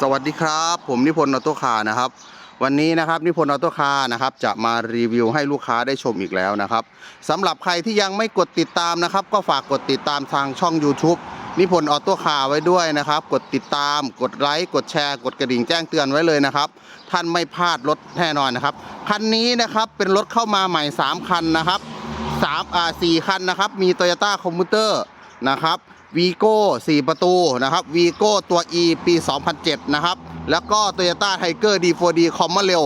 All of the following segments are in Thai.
สวัสดีครับ ผมนิพนธ์ออโต้คาร์นะครับ วันนี้นะครับนิพนธ์ออโต้คาร์นะครับจะมารีวิวให้ลูกค้าได้ชมอีกแล้วนะครับสำหรับใครที่ยังไม่กดติดตามนะครับ ก็ฝากกดติดตามทางช่อง YouTube นิพนธ์ออโต้คาร์ไว้ด้วยนะครับ กดติดตาม กดไลค์กดแชร์กดกระดิ่งแจ้งเตือนไว้เลยนะครับ ท่านไม่พลาดรถแน่นอนนะครับคันนี้นะครับเป็นรถเข้ามาใหม่ 3 คันนะครับสามอ่าสี่คันนะครับมี Toyota c o m m u t e r นะครับ วีโก้4ประตูนะครับวีโก้ตัว E ปี 2007 นะครับ แล้วก็ Toyota Tiger D4D c o m m o n r a i l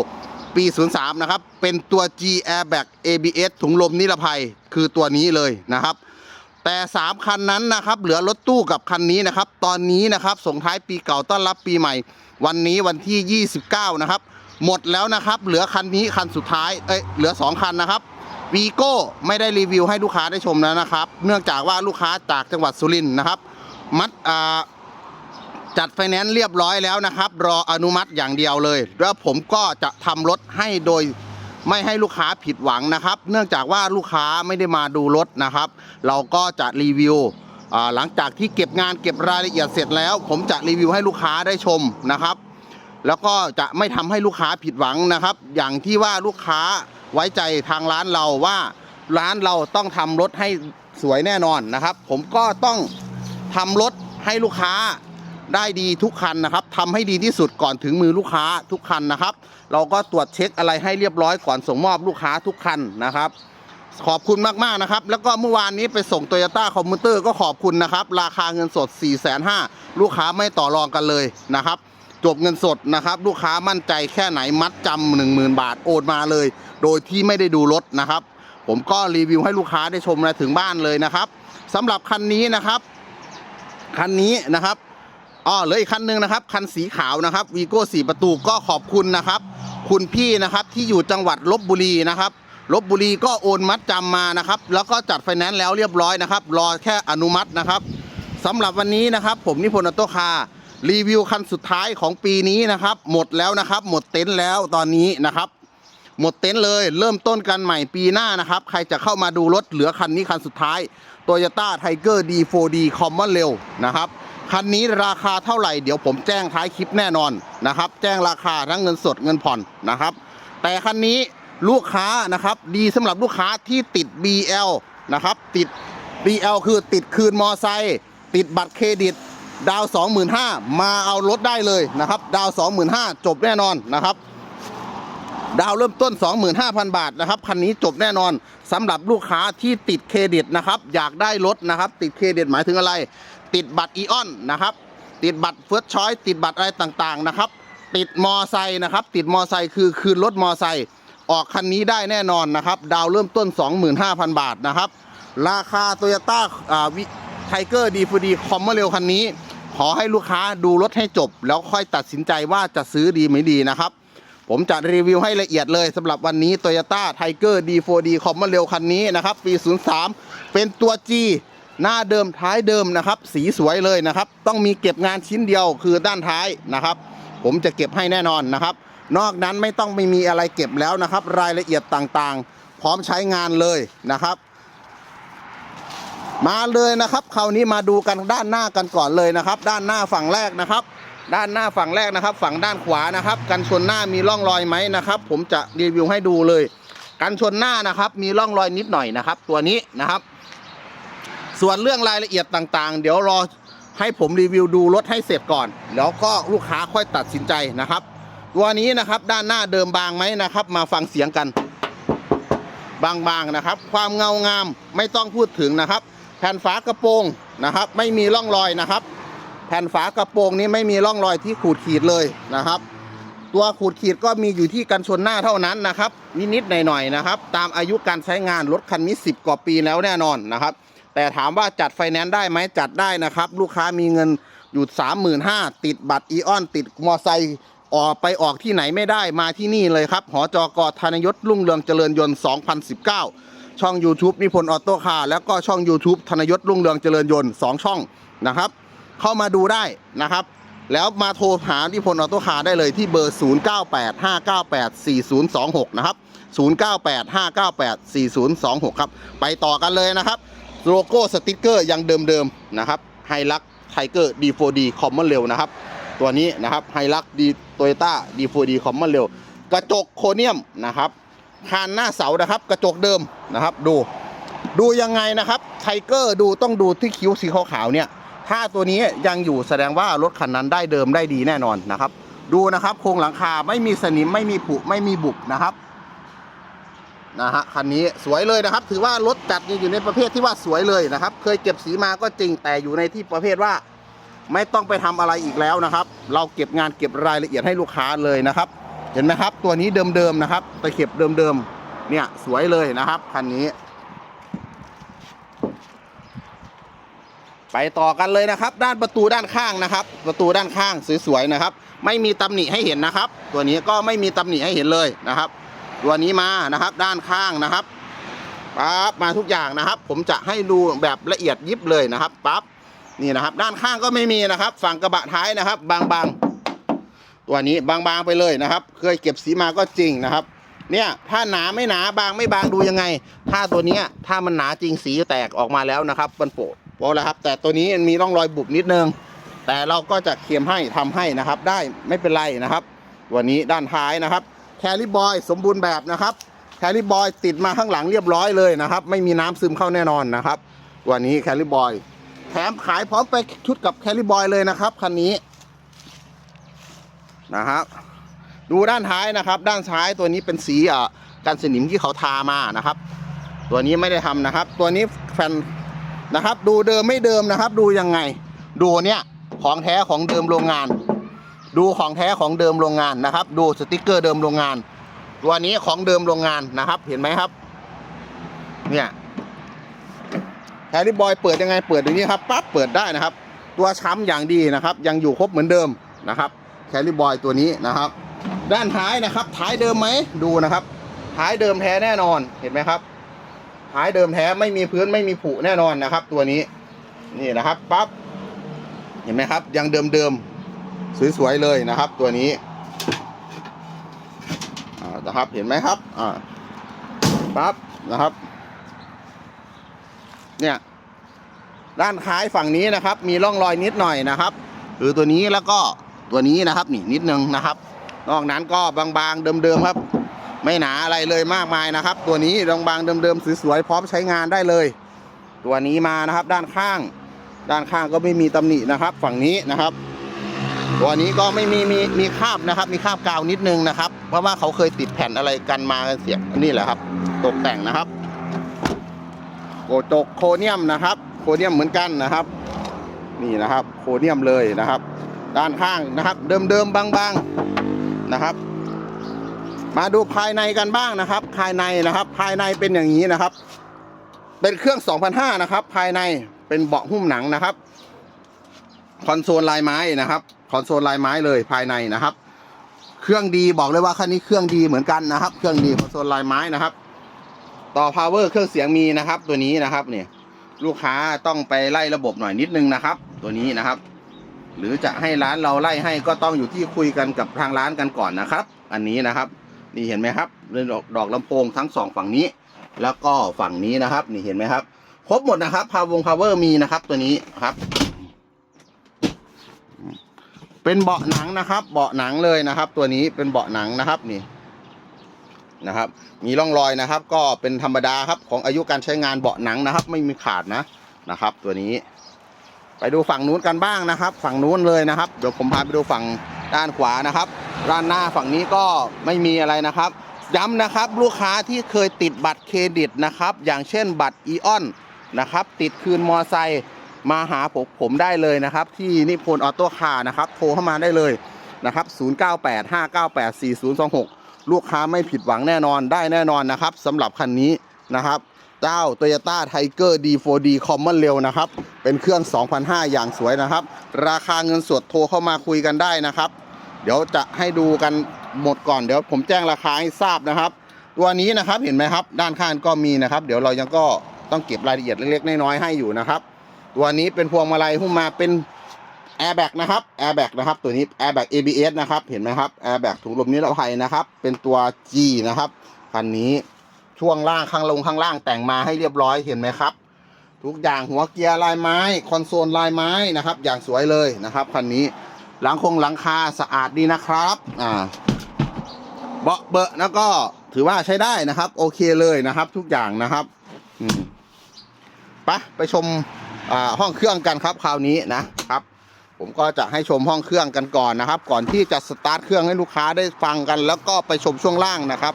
ปี 03 นะครับ เป็นตัว G Airbag ABS ถุงลมนิรภัยคือตัวนี้เลยนะครับ แต่ 3 คันนั้นนะครับ เหลือรถตู้กับคันนี้นะครับ ตอนนี้นะครับส่งท้ายปีเก่าต้อนรับปีใหม่ วันนี้วันที่ 29 นะครับ หมดแล้วนะครับ เหลือคันนี้คันสุดท้ายเอ้ยเหลือ 2 คันนะครับ วีโก้ไม่ได้รีวิวให้ลูกค้าได้ชมแล้วนะครับ เนื่องจากว่าลูกค้าจากจังหวัดสุรินทร์นะครับ มัดจัดไฟแนนซ์เรียบร้อยแล้วนะครับ รออนุมัติอย่างเดียวเลย แล้วผมก็จะทำรถให้โดยไม่ให้ลูกค้าผิดหวังนะครับ เนื่องจากว่าลูกค้าไม่ได้มาดูรถนะครับ เราก็จะรีวิวหลังจากที่เก็บงานเก็บรายละเอียดเสร็จแล้ว ผมจะรีวิวให้ลูกค้าได้ชมนะครับ แล้วก็จะไม่ทำให้ลูกค้าผิดหวังนะครับ อย่างที่ว่าลูกค้า ไว้ใจทางร้านเราว่าร้านเราต้องทำรถให้สวยแน่นอนนะครับ ผมก็ต้องทำรถให้ลูกค้าได้ดีทุกคันนะครับทำให้ดีที่สุดก่อนถึงมือลูกค้าทุกคันนะครับ เราก็ตรวจเช็คอะไรให้เรียบร้อยก่อนส่งมอบลูกค้าทุกคันนะครับ ขอบคุณมาก ๆ นะครับ แล้วก็เมื่อวานนี้ไปส่ง Toyota c o m m u t e r ก็ขอบคุณนะครับ ราคาเงินสด 4 5 0 0 0ลูกค้าไม่ต่อรองกันเลยนะครับ จบเงินสดนะครับ ลูกค้ามั่นใจแค่ไหนมัดจำหนึ่งหมื่นบาทโอนมาเลย โดยที่ไม่ได้ดูรถนะครับ ผมก็รีวิวให้ลูกค้าได้ชมมาถึงบ้านเลยนะครับสำหรับคันนี้นะครับ คันนี้นะครับอ๋อเหลืออีกคันหนึ่งนะครับ คันสีขาวนะครับวีโก้สีประตูก็ขอบคุณนะครับ คุณพี่นะครับที่อยู่จังหวัดลบบุรีนะครับลบบุรีก็โอนมัดจำมานะครับ แล้วก็จัดไฟแนนซ์แล้วเรียบร้อยนะครับ รอแค่อนุมัตินะครับสำหรับวันนี้นะครับ ผมนิพนธ์ออโตคาร์ รีวิวคันสุดท้ายของปีนี้นะครับ หมดแล้วนะครับ หมดเต็นท์แล้วตอนนี้นะครับ หมดเต็นท์เลย เริ่มต้นกันใหม่ปีหน้านะครับ ใครจะเข้ามาดูรถเหลือคันนี้คันสุดท้าย Toyota Tiger D4D Common Rail นะครับคันนี้ราคาเท่าไหร่เดี๋ยวผมแจ้งท้ายคลิปแน่นอนนะครับ แจ้งราคาทั้งเงินสดเงินผ่อนนะครับ แต่คันนี้ลูกค้านะครับดีสำหรับลูกค้าที่ติด BL นะครับติด BL คือติดคืนมอไซค์ติดบัตรเครดิต ดาว 25,000 มาเอารถได้เลยนะครับ ดาว 25,000 จบแน่นอนนะครับ ดาวเริ่มต้น 25,000 บาทนะครับคันนี้จบแน่นอนสำหรับลูกค้าที่ติดเครดิตนะครับ อยากได้รถนะครับ ติดเครดิตหมายถึงอะไร ติดบัตรอีออนนะครับ ติดบัตรเฟิร์สชอยติดบัตรอะไรต่างๆนะครับ ติดมอไซค์นะครับ ติดมอไซค์คือคืนรถมอไซค์ออกคันนี้ได้แน่นอนนะครับ ดาวเริ่มต้น 25,000 บาทนะครับ ราคาโตโยต้าไทเกอร์ดีฟูดีคอมเมอร์เรลคันนี้ ขอให้ลูกค้าดูรถให้จบ แล้วค่อยตัดสินใจว่าจะซื้อดีไม่ดีนะครับ ผมจะรีวิวให้ละเอียดเลยสำหรับวันนี้ Toyota Tiger D4D คอมมอร์เรลคันนี้นะครับปี 03 เป็นตัว G หน้าเดิมท้ายเดิมนะครับ สีสวยเลยนะครับ ต้องมีเก็บงานชิ้นเดียวคือด้านท้ายนะครับ ผมจะเก็บให้แน่นอนนะครับ นอกนั้นไม่ต้องไม่มีอะไรเก็บแล้วนะครับ รายละเอียดต่างๆ พร้อมใช้งานเลยนะครับ มาเลยนะครับคราวนี้มาดูกันด้านหน้ากันก่อนเลยนะครับ ด้านหน้าฝั่งแรกนะครับ ด้านหน้าฝั่งแรกนะครับ ฝั่งด้านขวานะครับ กันชนหน้ามีร่องรอยไหมนะครับ ผมจะรีวิวให้ดูเลย กันชนหน้านะครับ มีร่องรอยนิดหน่อยนะครับ ตัวนี้นะครับ ส่วนเรื่องรายละเอียดต่างๆ เดี๋ยวรอให้ผมรีวิวดูรถให้เสร็จก่อน แล้วก็ลูกค้าค่อยตัดสินใจนะครับ ตัวนี้นะครับด้านหน้าเดิมบางไหมนะครับ มาฟังเสียงกัน บางๆนะครับ ความเงางามไม่ต้องพูดถึงนะครับ แผ่นฝากระโปรงนะครับ ไม่มีร่องรอยนะครับ แผ่นฝากระโปรงนี้ไม่มีร่องรอยที่ขูดขีดเลยนะครับ ตัวขูดขีดก็มีอยู่ที่กันชนหน้าเท่านั้นนะครับ นิดๆหน่อยๆนะครับ ตามอายุการใช้งานรถคันนี้ 10 กว่าปีแล้วแน่นอนนะครับ แต่ถามว่าจัดไฟแนนซ์ได้ไหมจัดได้นะครับ ลูกค้ามีเงินอยู่ 35,000ติดบัตรอีออน ติดมอไซค์ออกไปออกที่ไหนไม่ได้มาที่นี่เลยครับ หอจกธนยศรุ่งเรืองเจริญยนต์ 2019 ช่อง YouTube นิพนธ์ออโต้คาร์แล้วก็ช่อง YouTube ธนยศรุ่งเรืองเจริญยนต์2ช่องนะครับ เข้ามาดูได้นะครับ แล้วมาโทรหานิพนธ์ออโต้คาร์ได้เลยที่เบอร์ 0985984026 นะครับ 0985984026 ครับ ไปต่อกันเลยนะครับ โลโก้สติกเกอร์ยังเดิมๆนะครับไฮลักไทเกอร์ D4D คอมมอนเร็วนะครับ ตัวนี้นะครับไฮลักดีโตโยต้าดีโฟดีคอมมอนเร็วกระจกโคเนียมนะครับ คานหน้าเสานะครับ กระจกเดิมนะครับ ดู ดูยังไงนะครับไทเกอร์ดูต้องดูที่คิ้วสีขาวๆเนี่ย ถ้าตัวนี้ยังอยู่แสดงว่ารถคันนั้นได้เดิมได้ดีแน่นอนนะครับ ดูนะครับโครงหลังคาไม่มีสนิมไม่มีผุไม่มีบุบนะครับนะฮะคันนี้สวยเลยนะครับ ถือว่ารถจัดอยู่ในประเภทที่ว่าสวยเลยนะครับ เคยเก็บสีมาก็จริงแต่อยู่ในที่ประเภทว่า ไม่ต้องไปทำอะไรอีกแล้วนะครับ เราเก็บงานเก็บรายละเอียดให้ลูกค้าเลยนะครับ เห็นไหมครับ ตัวนี้เดิมๆนะครับตะเข็บเดิมๆเนี่ยสวยเลยนะครับคันนี้ ไปต่อกันเลยนะครับ ด้านประตูด้านข้างนะครับ ประตูด้านข้างสวยๆนะครับ ไม่มีตำหนิให้เห็นนะครับ ตัวนี้ก็ไม่มีตำหนิให้เห็นเลยนะครับ ตัวนี้มานะครับด้านข้างนะครับปั๊บมาทุกอย่างนะครับ ผมจะให้ดูแบบละเอียดยิบเลยนะครับปั๊บนี่นะครับ ด้านข้างก็ไม่มีนะครับ ฝั่งกระบะท้ายนะครับ บางๆ ตัวนี้บางๆไปเลยนะครับ เคยเก็บสีมาก็จริงนะครับ เนี่ยถ้าหนาไม่หนาบางไม่บางดูยังไง ถ้าตัวเนี้ยถ้ามันหนาจริงสีแตกออกมาแล้วนะครับมันโปะโปะแล้วครับ แต่ตัวนี้มันมีร่องรอยบุบนิดนึง แต่เราก็จะเคียมให้ทำให้นะครับ ได้ไม่เป็นไรนะครับตัวนี้ด้านท้ายนะครับแคลิบอยสมบูรณ์แบบนะครับแคลิบอยติดมาข้างหลังเรียบร้อยเลยนะครับ ไม่มีน้ำซึมเข้าแน่นอนนะครับตัวนี้แคลิบอยแถมขายพร้อมไปชุดกับแคลิบอยเลยนะครับคันนี้ นะครับดูด้านท้ายนะครับ ด้านซ้ายตัวนี้เป็นสีอะกันสนิมที่เขาทามานะครับ ตัวนี้ไม่ได้ทำนะครับ ตัวนี้แฟนนะครับ ดูเดิมไม่เดิมนะครับ ดูยังไง ดูเนี่ยของแท้ของเดิมโรงงาน ดูของแท้ของเดิมโรงงานนะครับ ดูสติกเกอร์เดิมโรงงาน ตัวนี้ของเดิมโรงงานนะครับ เห็นไหมครับ เนี่ยแฮร์รี่บอยเปิดยังไงเปิดอย่างนี้ครับปั๊บเปิดได้นะครับ ตัวช้ำอย่างดีนะครับ ยังอยู่ครบเหมือนเดิมนะครับ แคลรี่บอยตัวนี้นะครับ ด้านท้ายนะครับท้ายเดิมไหมดูนะครับ ท้ายเดิมแท้แน่นอนเห็นไหมครับ ท้ายเดิมแท้ไม่มีพื้นไม่มีผุแน่นอนนะครับ ตัวนี้นี่นะครับปั๊บเห็นไหมครับ ยังเดิมเดิมๆสวยๆเลยนะครับ ตัวนี้นะครับเห็นไหมครับอ่าปั๊บนะครับ เนี่ยด้านท้ายฝั่งนี้นะครับ มีร่องรอยนิดหน่อยนะครับคือตัวนี้แล้วก็ ตัวนี้นะครับนี่นิดนึงนะครับ นอกนั้นก็บางๆเดิมๆครับ ไม่หนาอะไรเลยมากมายนะครับ ตัวนี้บางๆเดิมๆสวยๆพร้อมใช้งานได้เลย ตัวนี้มานะครับด้านข้าง ด้านข้างก็ไม่มีตำหนินะครับ ฝั่งนี้นะครับ ตัวนี้ก็ไม่มีมีมีคราบนะครับ มีคราบกาวนิดนึงนะครับ เพราะว่าเขาเคยติดแผ่นอะไรกันมาเสียนี่แหละครับ ตกแต่งนะครับโกจกโคเนียมนะครับ โคเนียมเหมือนกันนะครับ นี่นะครับ โคเนียมเลยนะครับ ด้านข้างนะครับ เดิมๆบางๆนะครับ มาดูภายในกันบ้างนะครับ ภายในนะครับ ภายในเป็นอย่างนี้นะครับ เป็นเครื่อง2,500นะครับ ภายในเป็นเบาะหุ้มหนังนะครับ คอนโซลลายไม้นะครับ คอนโซลลายไม้เลยภายในนะครับ เครื่องดีบอกเลยว่าคันนี้เครื่องดีเหมือนกันนะครับ เครื่องดีคอนโซลลายไม้นะครับ ต่อ power เครื่องเสียงมีนะครับ ตัวนี้นะครับเนี่ยลูกค้าต้องไปไล่ระบบหน่อยนิดนึงนะครับ ตัวนี้นะครับ หรือจะให้ร้านเราไล่ให้ก็ต้องอยู่ที่คุยกันกับทางร้านกันก่อนนะครับ อันนี้นะครับนี่เห็นไหมครับเรื่องดอกดอกลำโพงทั้งสองฝั่งนี้ แล้วก็ฝั่งนี้นะครับ นี่เห็นไหมครับ ครบหมดนะครับพาวงพาวเวอร์มีนะครับตัวนี้ครับ เป็นเบาะหนังนะครับ เบาะหนังเลยนะครับ ตัวนี้เป็นเบาะหนังนะครับนี่นะครับ มีร่องรอยนะครับ ก็เป็นธรรมดาครับของอายุการใช้งานเบาะหนังนะครับ ไม่มีขาดนะนะครับ ตัวนี้ ไปดูฝั่งนู้นกันบ้างนะครับ ฝั่งนู้นเลยนะครับ เดี๋ยวผมพาไปดูฝั่งด้านขวานะครับ ด้านหน้าฝั่งนี้ก็ไม่มีอะไรนะครับ ย้ำนะครับลูกค้าที่เคยติดบัตรเครดิตนะครับ อย่างเช่นบัตรอีออนนะครับ ติดคืนมอไซค์มาหาผมผมได้เลยนะครับ ที่นิพนธ์ออโต้คาร์นะครับ โทรเข้ามาได้เลยนะครับ 0985984026 ลูกค้าไม่ผิดหวังแน่นอนได้แน่นอนนะครับสำหรับคันนี้นะครับ เจ้า Toyota Tiger D4D Common Rail นะครับ เป็นเครื่อง 2,500 อย่างสวยนะครับ ราคาเงินสดโทรเข้ามาคุยกันได้นะครับ เดี๋ยวจะให้ดูกันหมดก่อนเดี๋ยวผมแจ้งราคาให้ทราบนะครับ ตัวนี้นะครับเห็นไหมครับ ด้านข้างก็มีนะครับ เดี๋ยวเรายังก็ต้องเก็บรายละเอียดเล็กๆน้อยๆให้อยู่นะครับ ตัวนี้เป็นพวงมาลัยหุ้มมาเป็น Airbag นะครับ Airbag นะครับตัวนี้ Airbag ABS นะครับเห็นไหมครับ Airbag ถุงลมนิรภัยนะครับ เป็นตัว G นะครับคันนี้ช่วงล่างข้างลงข้างล่างแต่งมาให้เรียบร้อยเห็นไหมครับ ทุกอย่างหัวเกียร์ลายไม้ คอนโซลลายไม้นะครับ อย่างสวยเลยนะครับคันนี้หลังคงหลังคาสะอาดดีนะครับอ่าเบาะเบอะแล้วก็ถือว่าใช้ได้นะครับ โอเคเลยนะครับ ทุกอย่างนะครับอืมไปไปชมห้องเครื่องกันครับคราวนี้นะครับ ผมก็จะให้ชมห้องเครื่องกันก่อนนะครับ ก่อนที่จะสตาร์ทเครื่องให้ลูกค้าได้ฟังกัน แล้วก็ไปชมช่วงล่างนะครับ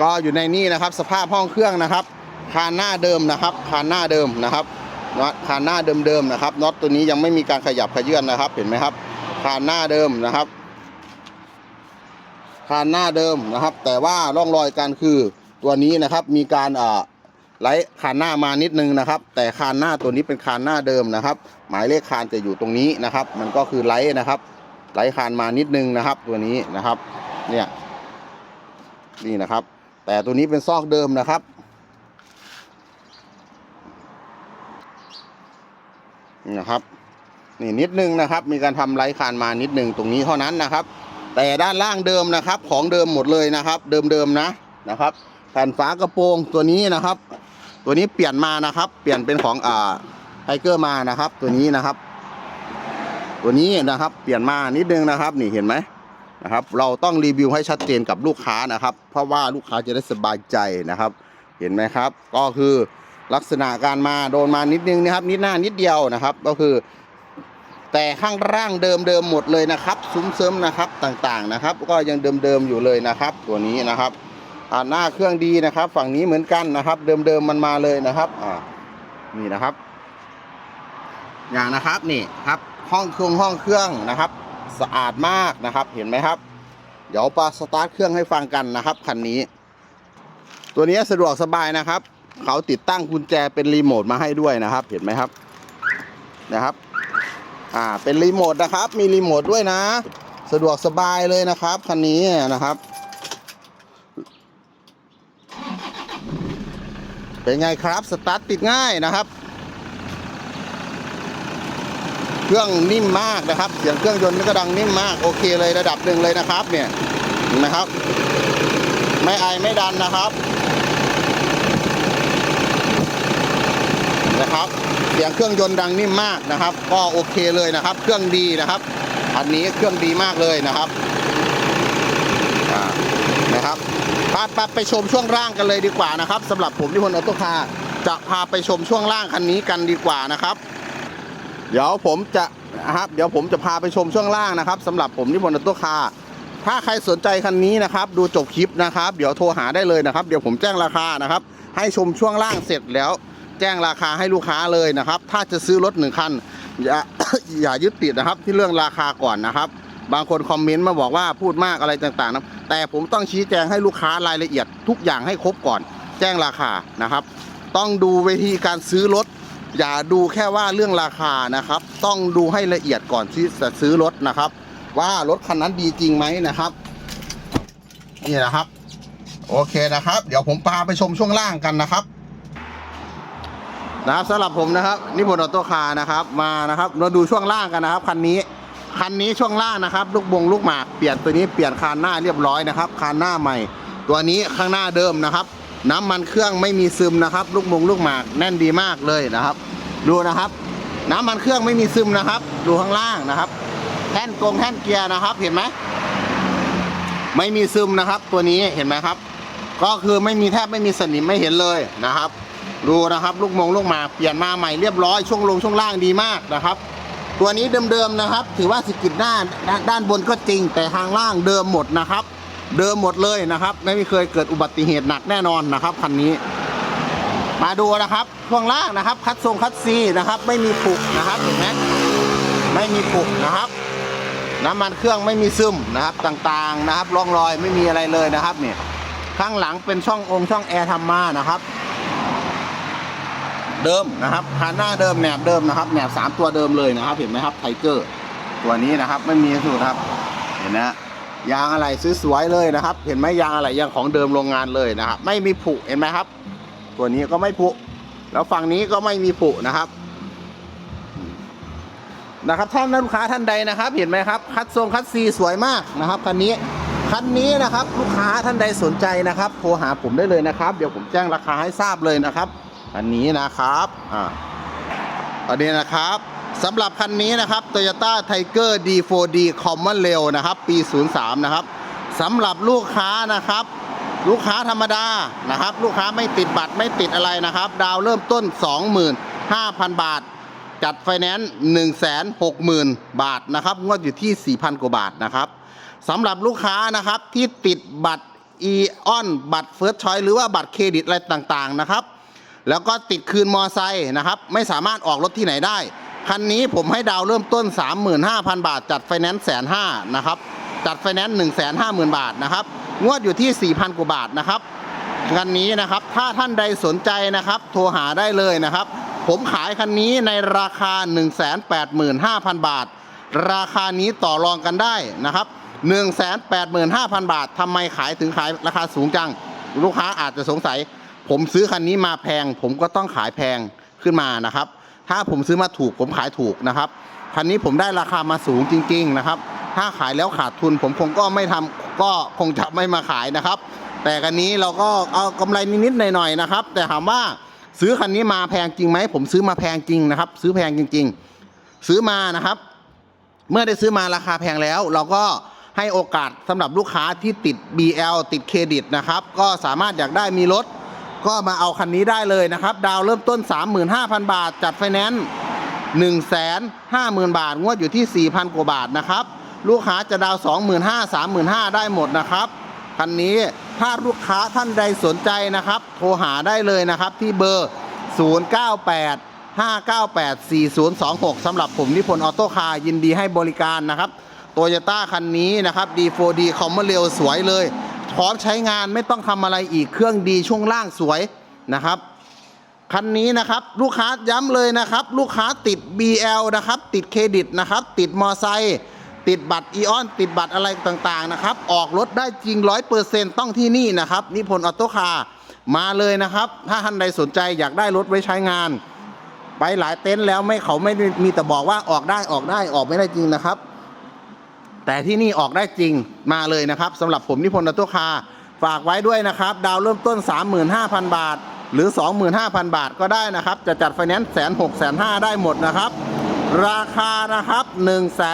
ก็อยู่ในนี่นะครับ สภาพห้องเครื่องนะครับ คานหน้าเดิมนะครับคานหน้าเดิมนะครับน็อตคานหน้าเดิมๆนะครับน็อตตัวนี้ยังไม่มีการขยับขยื่นนะครับ เห็นไหมครับคานหน้าเดิมนะครับคานหน้าเดิมนะครับ แต่ว่าร่องรอยการคือตัวนี้นะครับมีการอ่าไล่คานหน้ามานิดนึงนะครับ แต่คานหน้าตัวนี้เป็นคานหน้าเดิมนะครับ หมายเลขคานจะอยู่ตรงนี้นะครับ มันก็คือไล่นะครับไล่คานมานิดนึงนะครับ ตัวนี้นะครับ เนี่ยนี่นะครับ แต่ตัวนี้เป็นซอกเดิมนะครับ นะครับนี่นิดนึงนะครับ มีการทำไร้คานมานิดนึงตรงนี้เท่านั้นนะครับ แต่ด้านล่างเดิมนะครับ ของเดิมหมดเลยนะครับ เดิมๆนะนะครับ แผ่นฝากระโปรงตัวนี้นะครับ ตัวนี้เปลี่ยนมานะครับ เปลี่ยนเป็นของอ่าไทเกอร์มานะครับ ตัวนี้นะครับ ตัวนี้นะครับ เปลี่ยนมานิดนึงนะครับ นี่เห็นไหมนะครับ เราต้องรีวิวให้ชัดเจนกับลูกค้านะครับ เพราะว่าลูกค้าจะได้สบายใจนะครับ เห็นไหมครับ ก็คือ ลักษณะการมาโดนมานิดนึงนะครับ นิดหน้านิดเดียวนะครับ ก็คือ แต่ข้างล่างเดิมเดิมๆหมดเลยนะครับ ซุ้มเสริมนะครับต่างๆนะครับ ก็ยังเดิมเดิมๆอยู่เลยนะครับ ตัวนี้นะครับอ่าหน้าเครื่องดีนะครับ ฝั่งนี้เหมือนกันนะครับ เดิมเดิมๆมันมาเลยนะครับอ่านี่นะครับ อย่างนะครับนี่ครับห้องเครื่องห้องเครื่องนะครับ สะอาดมากนะครับเห็นไหมครับ เดี๋ยวปาสตาร์ทเครื่องให้ฟังกันนะครับคันนี้ ตัวนี้สะดวกสบายนะครับ เขาติดตั้งกุญแจเป็นรีโมทมาให้ด้วยนะครับ เห็นไหมครับนะครับ อ่าเป็นรีโมทนะครับ มีรีโมทด้วยนะ สะดวกสบายเลยนะครับคันนี้นะครับ เป็นไงครับสตาร์ทติดง่ายนะครับ เครื่องนิ่มมากนะครับเสียงเครื่องยนต์ก็ดังนิ่มมากโอเคเลยระดับหนึ่งเลยนะครับ เนี่ยนไหมครับ ไม่ไอไม่ดันนะครับ นะครับ เสียงเครื่องยนต์ดังนิ่มมากนะครับ ก็โอเคเลยนะครับ เครื่องดีนะครับ อันนี้เครื่องดีมากเลยนะครับนะครับปาปไปชมช่วงล่างกันเลยดีกว่านะครับสำหรับผมที่พลออโต้คาร์จะพาไปชมช่วงล่างคันนี้กันดีกว่านะครับ เดี๋ยวผมจะนะครับเดี๋ยวผมจะพาไปชมช่วงล่างนะครับสำหรับผมที่พลออโต้คาร์ถ้าใครสนใจคันนี้นะครับ ดูจบคลิปนะครับ เดี๋ยวโทรหาได้เลยนะครับ เดี๋ยวผมแจ้งราคานะครับ ให้ชมช่วงล่างเสร็จแล้ว แจ้งราคาให้ลูกค้าเลยนะครับ ถ้าจะซื้อรถหนึ่งคันอย่าอย่ายึดติดนะครับที่เรื่องราคาก่อนนะครับ บางคนคอมเมนต์มาบอกว่าพูดมากอะไรต่างๆนะแต่ผมต้องชี้แจงให้ลูกค้ารายละเอียดทุกอย่างให้ครบก่อน แจ้งราคานะครับ ต้องดูวิธีการซื้อรถอย่าดูแค่ว่าเรื่องราคานะครับ ต้องดูให้ละเอียดก่อนที่จะซื้อรถนะครับ ว่ารถคันนั้นดีจริงไหมนะครับ นี่นะครับ โอเคนะครับ เดี๋ยวผมพาไปชมช่วงล่างกันนะครับ นะครับสำหรับผมนะครับนิพนธ์ออโต้คาร์นะครับ มานะครับเราดูช่วงล่างกันนะครับคันนี้คันนี้ช่วงล่างนะครับ ลูกบงลูกหมากเปลี่ยนตัวนี้เปลี่ยนคานหน้าเรียบร้อยนะครับคานหน้าใหม่ ตัวนี้ข้างหน้าเดิมนะครับ น้ำมันเครื่องไม่มีซึมนะครับ ลูกบงลูกหมากแน่นดีมากเลยนะครับ ดูนะครับ น้ำมันเครื่องไม่มีซึมนะครับ ดูข้างล่างนะครับแท่นกงแท่นเกียร์นะครับ เห็นไหมไม่มีซึมนะครับ ตัวนี้เห็นไหมครับ ก็คือไม่มีแทบไม่มีสนิมไม่เห็นเลยนะครับ ดูนะครับลูกมงลูกหมากเปลี่ยนมาใหม่เรียบร้อยช่วงลงช่วงล่างดีมากนะครับ ตัวนี้เดิมๆนะครับ ถือว่าสกิดหน้าด้านด้านบนก็จริง แต่ทางล่างเดิมหมดนะครับ เดิมหมดเลยนะครับ ไม่เคยเกิดอุบัติเหตุหนักแน่นอนนะครับคันนี้ มาดูนะครับช่วงล่างนะครับ คัดทรงคัดซีนะครับ ไม่มีผุนะครับเห็นไหมไม่มีผุนะครับน้ำมันเครื่องไม่มีซึมนะครับต่างๆนะครับร่องรอยไม่มีอะไรเลยนะครับเนี่ยข้างหลังเป็นช่ององค์ช่องแอร์ทำมานะครับ เดิมนะครับคานหน้าเดิมแหนบเดิมนะครับแหนบสามตัวเดิมเลยนะครับ เห็นไหมครับไทเกอร์ตัวนี้นะครับไม่มีสูตรครับ เห็นนะยางอะไรสวยเลยนะครับ เห็นไหมยางอะไรยางของเดิมโรงงานเลยนะครับ ไม่มีผุเห็นไหมครับ ตัวนี้ก็ไม่ผุแล้วฝั่งนี้ก็ไม่มีผุนะครับนะครับท่านลูกค้าท่านใดนะครับ เห็นไหมครับ คัดทรงคัดซีสวยมากนะครับคันนี้คันนี้นะครับ ลูกค้าท่านใดสนใจนะครับ โทรหาผมได้เลยนะครับ เดี๋ยวผมแจ้งราคาให้ทราบเลยนะครับ อันนี้นะครับอ่าตอนนี้นะครับสำหรับคันนี้นะครับ Toyota Tiger D4D Common Rail นะครับ ปี 03 นะครับสำหรับลูกค้านะครับ ลูกค้าธรรมดานะครับ ลูกค้าไม่ติดบัตรไม่ติดอะไรนะครับ ดาวเริ่มต้น 25,000 บาท จัดไฟแนนซ์160,000 บาทนะครับงวดอยู่ที่ 4,000 กว่าบาทนะครับสำหรับลูกค้านะครับที่ติดบัตร e on บัตร First Choice หรือว่าบัตรเครดิตอะไรต่างๆนะครับ แล้วก็ติดคืนมอไซค์นะครับ ไม่สามารถออกรถที่ไหนได้ คันนี้ผมให้ดาวเริ่มต้น 35,000 บาท จัดไฟแนนซ์แสนห้านะครับ จัดไฟแนนซ์1 5 0 0 0 0บาทนะครับ งวดอยู่ที่ 4,000 กว่าบาทนะครับคันนี้นะครับ ถ้าท่านใดสนใจนะครับ โทรหาได้เลยนะครับ ผมขายคันนี้ในราคา 185,000 บาท ราคานี้ต่อรองกันได้นะครับ 185,000 บาททำไมขายถึงขายราคาสูงจัง ลูกค้าอาจจะสงสัย ผมซื้อคันนี้มาแพง ผมก็ต้องขายแพงขึ้นมานะครับ ถ้าผมซื้อมาถูกผมขายถูกนะครับคันนี้ผมได้ราคามาสูงจริง ๆนะครับ ถ้าขายแล้วขาดทุน ผมคงก็ไม่ทำก็คงจะไม่มาขายนะครับ แต่คันนี้เราก็เอากำไรนิดๆหน่อยๆนะครับ แต่ถามว่าซื้อคันนี้มาแพงจริงไหมผมซื้อมาแพงจริงนะครับ ซื้อแพงจริง ๆ ซื้อมานะครับ เมื่อได้ซื้อมาราคาแพงแล้ว เราก็ให้โอกาสสำหรับลูกค้าที่ติด BL ติดเครดิตนะครับ ก็สามารถอยากได้มีรถ ก็มาเอาคันนี้ได้เลยนะครับ ดาวเริ่มต้น 35,000 บาท จัดไฟแนนซ์150,000 บาท งวดอยู่ที่ 4,000 กว่าบาทนะครับ ลูกค้าจะดาว 25,000 35,000 ได้หมดนะครับ คันนี้ถ้าลูกค้าท่านใดสนใจนะครับ โทรหาได้เลยนะครับที่เบอร์ 098 598 4026 สำหรับผมนิพนธ์ออโต้คาร์ยินดีให้บริการนะครับโตโยต้าคันนี้นะครับ D4D คอมเมอร์เรลสวยเลย พร้อมใช้งานไม่ต้องทำอะไรอีกเครื่องดีช่วงล่างสวยนะครับคันนี้นะครับลูกค้าย้ำเลยนะครับ ลูกค้าติด BL นะครับ ติดเครดิตนะครับ ติดมอไซค์ติดบัตรอีออน ติดบัตรอะไรต่างๆนะครับ ออกรถได้จริงร้อยเปอร์เซ็นต์ต้องที่นี่นะครับ นิพนธ์ออโต้คาร์มาเลยนะครับ ถ้าท่านใดสนใจอยากได้รถไว้ใช้งาน ไปหลายเต็นท์แล้วไม่เขาไม่มีแต่บอกว่าออกได้ออกได้ออกไม่ได้จริงนะครับ แต่ที่นี่ออกได้จริงมาเลยนะครับสำหรับผมนิพนธ์ออโต้คาฝากไว้ด้วยนะครับ ดาวเริ่มต้น 35,000 บาท หรือ 25,000 บาทก็ได้นะครับ จะจัดไฟแนนซ์แสนหกแสนห้าได้หมดนะครับ ราคานะครับ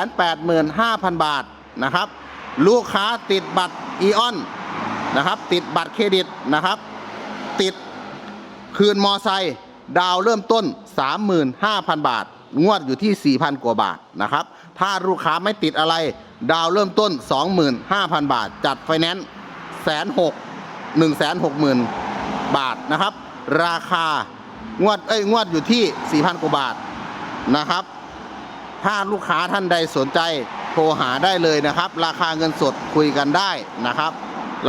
185,000 บาทนะครับ ลูกค้าติดบัตรอีออนนะครับ ติดบัตรเครดิตนะครับ ติดคืนมอไซค์ดาวเริ่มต้น 35,000 บาท งวดอยู่ที่ 4,000 กว่าบาทนะครับ ถ้าลูกค้าไม่ติดอะไร ดาวเริ่มต้น 25,000 บาท จัดไฟแนนซ์แสนหกหนึ่งแสนหกหมื่นบาทนะครับ ราคางวดเอ้ยงวดอยู่ที่ 4,000 กว่าบาทนะครับ ถ้าลูกค้าท่านใดสนใจโทรหาได้เลยนะครับ ราคาเงินสดคุยกันได้นะครับ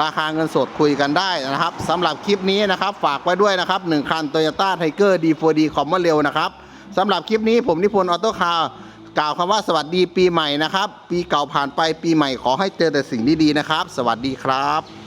ราคาเงินสดคุยกันได้นะครับสำหรับคลิปนี้นะครับ ฝากไว้ด้วยนะครับ1คัน Toyota Tiger D4D c o m m o n r a i l นะครับสำหรับคลิปนี้ผมนิพนธ์ออโต้คาร์ กล่าวคำว่าสวัสดีปีใหม่นะครับ ปีเก่าผ่านไปปีใหม่ขอให้เจอแต่สิ่งดีๆนะครับ สวัสดีครับ